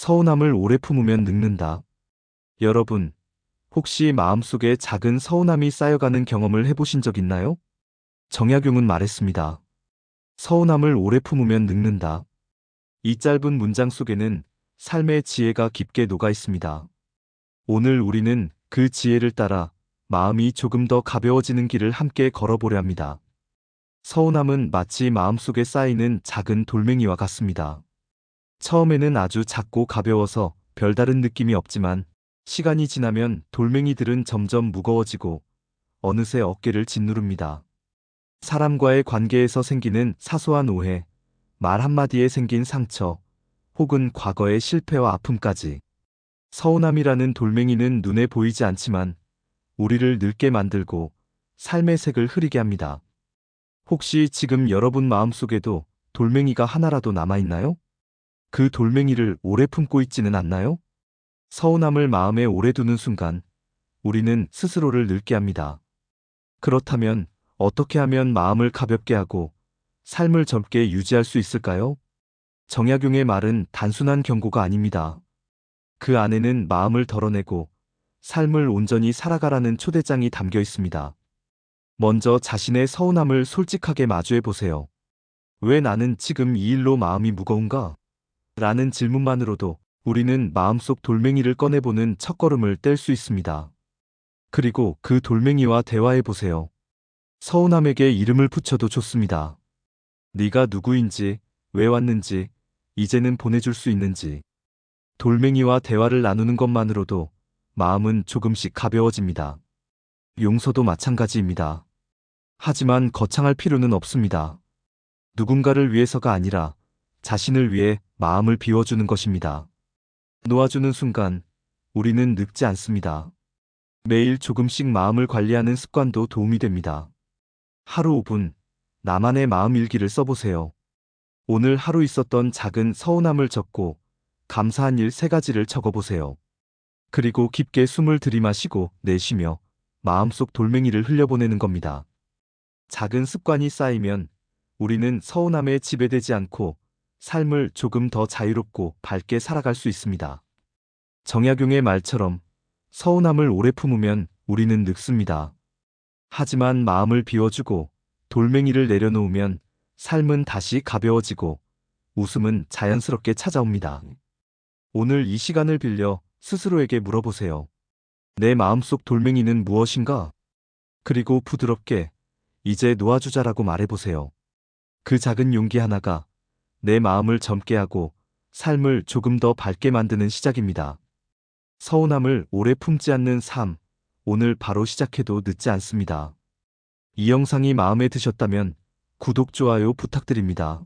서운함을 오래 품으면 늙는다. 여러분, 혹시 마음속에 작은 서운함이 쌓여가는 경험을 해보신 적 있나요? 정약용은 말했습니다. 서운함을 오래 품으면 늙는다. 이 짧은 문장 속에는 삶의 지혜가 깊게 녹아 있습니다. 오늘 우리는 그 지혜를 따라 마음이 조금 더 가벼워지는 길을 함께 걸어보려 합니다. 서운함은 마치 마음속에 쌓이는 작은 돌멩이와 같습니다. 처음에는 아주 작고 가벼워서 별다른 느낌이 없지만 시간이 지나면 돌멩이들은 점점 무거워지고 어느새 어깨를 짓누릅니다. 사람과의 관계에서 생기는 사소한 오해, 말 한마디에 생긴 상처, 혹은 과거의 실패와 아픔까지. 서운함이라는 돌멩이는 눈에 보이지 않지만 우리를 늙게 만들고 삶의 색을 흐리게 합니다. 혹시 지금 여러분 마음속에도 돌멩이가 하나라도 남아있나요? 그 돌멩이를 오래 품고 있지는 않나요? 서운함을 마음에 오래 두는 순간 우리는 스스로를 늙게 합니다. 그렇다면 어떻게 하면 마음을 가볍게 하고 삶을 젊게 유지할 수 있을까요? 정약용의 말은 단순한 경고가 아닙니다. 그 안에는 마음을 덜어내고 삶을 온전히 살아가라는 초대장이 담겨 있습니다. 먼저 자신의 서운함을 솔직하게 마주해 보세요. 왜 나는 지금 이 일로 마음이 무거운가? 라는 질문만으로도 우리는 마음속 돌멩이를 꺼내보는 첫걸음을 뗄 수 있습니다. 그리고 그 돌멩이와 대화해 보세요. 서운함에게 이름을 붙여도 좋습니다. 네가 누구인지, 왜 왔는지, 이제는 보내줄 수 있는지. 돌멩이와 대화를 나누는 것만으로도 마음은 조금씩 가벼워집니다. 용서도 마찬가지입니다. 하지만 거창할 필요는 없습니다. 누군가를 위해서가 아니라 자신을 위해 마음을 비워주는 것입니다. 놓아주는 순간 우리는 늙지 않습니다. 매일 조금씩 마음을 관리하는 습관도 도움이 됩니다. 하루 5분 나만의 마음 일기를 써보세요. 오늘 하루 있었던 작은 서운함을 적고 감사한 일 세 가지를 적어보세요. 그리고 깊게 숨을 들이마시고 내쉬며 마음속 돌멩이를 흘려보내는 겁니다. 작은 습관이 쌓이면 우리는 서운함에 지배되지 않고 삶을 조금 더 자유롭고 밝게 살아갈 수 있습니다. 정약용의 말처럼 서운함을 오래 품으면 우리는 늙습니다. 하지만 마음을 비워주고 돌멩이를 내려놓으면 삶은 다시 가벼워지고 웃음은 자연스럽게 찾아옵니다. 오늘 이 시간을 빌려 스스로에게 물어보세요. 내 마음속 돌멩이는 무엇인가? 그리고 부드럽게 이제 놓아주자라고 말해보세요. 그 작은 용기 하나가 내 마음을 젊게 하고 삶을 조금 더 밝게 만드는 시작입니다. 서운함을 오래 품지 않는 삶, 오늘 바로 시작해도 늦지 않습니다. 이 영상이 마음에 드셨다면 구독, 좋아요 부탁드립니다.